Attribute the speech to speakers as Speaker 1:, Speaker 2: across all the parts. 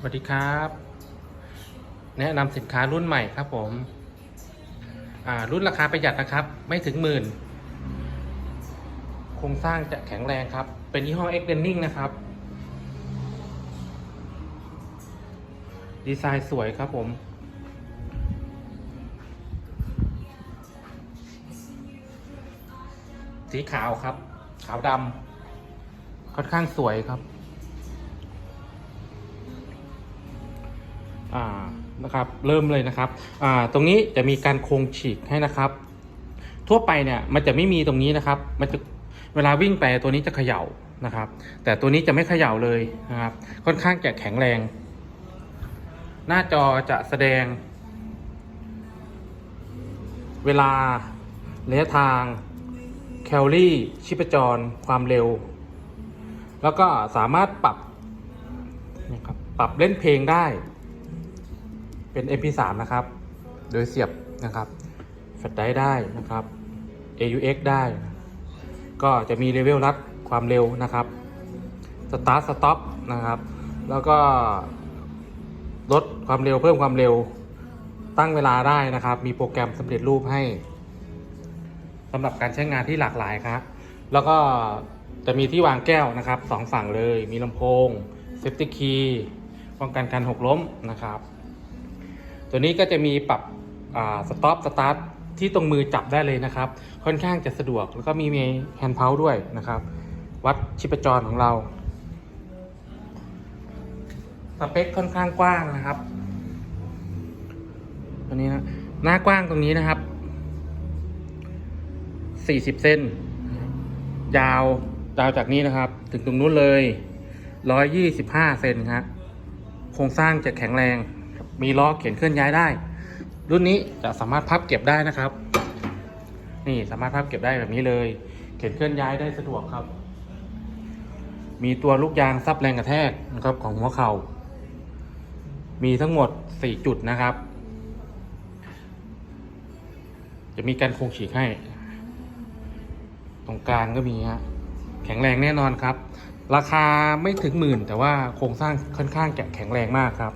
Speaker 1: สวัสดีครับ แนะนำสินค้ารุ่นใหม่ครับผมรุ่นราคาประหยัดนะครับ ไม่ถึงหมื่น โครงสร้างจะแข็งแรงครับ เป็นยี่ห้อ X d e n n i n g นะครับ ดีไซน์สวยครับผม สีขาวครับ ขาวดำค่อนข้างสวยครับ นะครับเริ่มเลยนะครับตรงนี้จะมีการโครงฉีกให้นะครับ ทั่วไปเนี่ยมันจะไม่มีตรงนี้นะครับ มันจะเวลาวิ่งไปตัวนี้จะเขย่านะครับ แต่ตัวนี้จะไม่เขย่าเลยนะครับ ค่อนข้างจะแข็งแรง หน้าจอจะแสดง เวลาระยะทางแคลอรี่ชีพจร ความเร็ว แล้วก็สามารถปรับนะครับปรับเล่นเพลงได้ เป็น MP3 นะครับ โดยเสียบนะครับแฟลชไดร์ได้นะครับ AUX ได้ ก็จะมีเลเวลรัดความเร็วนะครับสตาร์ทสต็อปนะครับ แล้วก็ลดความเร็วเพิ่มความเร็วตั้งเวลาได้นะครับ มีโปรแกรมสำเร็จรูปให้สำหรับการใช้งานที่หลากหลายครับ แล้วก็จะมีที่วางแก้วนะครับสองฝั่งเลย มีลำโพงเซฟตี้คีย์ป้องกันการหกล้มนะครับ ตัวนี้ก็จะมีปรับสต็อปสตาร์ทที่ตรงมือจับได้เลยนะครับ ค่อนข้างจะสะดวกแล้วก็มีมีแฮนด์เพาด้วยนะครับ วัดชิปจรของเราสเปคค่อนข้างกว้างนะครับตัวนี้นะหน้ากว้างตรงนี้นะครับ 40 เซนยาว ยาวจากนี้นะครับ ถึงตรงนู้นเลย 125 เซนครับโครงสร้างจะแข็งแรง มีล้อเข็นเคลื่อนย้ายได้ รุ่นนี้จะสามารถพับเก็บได้นะครับ นี่สามารถพับเก็บได้แบบนี้เลย เข็นเคลื่อนย้ายได้สะดวกครับ มีตัวลูกยางซับแรงกระแทกนะครับของหัวเขา่ามีทั้งหมด 4 จุดนะครับ จะมีการโครงฉีกให้ ตรงกลางก็มีฮะแข็งแรงแน่นอนครับ ราคาไม่ถึงหมื่น แต่ว่าโครงสร้างค่อนข้างจะแข็งแรงมากครับ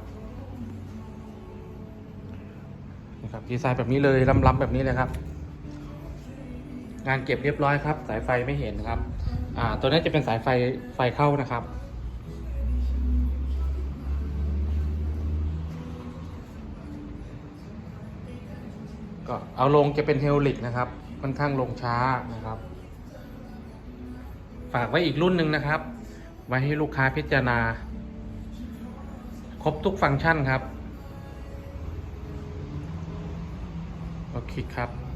Speaker 1: นะครับดีไซน์แบบนี้เลยล้ำๆแบบนี้เลยครับ งานเก็บเรียบร้อยครับ สายไฟไม่เห็นครับ อ่า ตัวนี้จะเป็นสายไฟไฟเข้านะครับก็เอาลงจะเป็นเฮลลิกนะครับค่อนข้างลงช้านะครับ ฝากไว้อีกรุ่นหนึ่งนะครับ ไว้ให้ลูกค้าพิจารณา ครบทุกฟังก์ชันครับ คิดครับ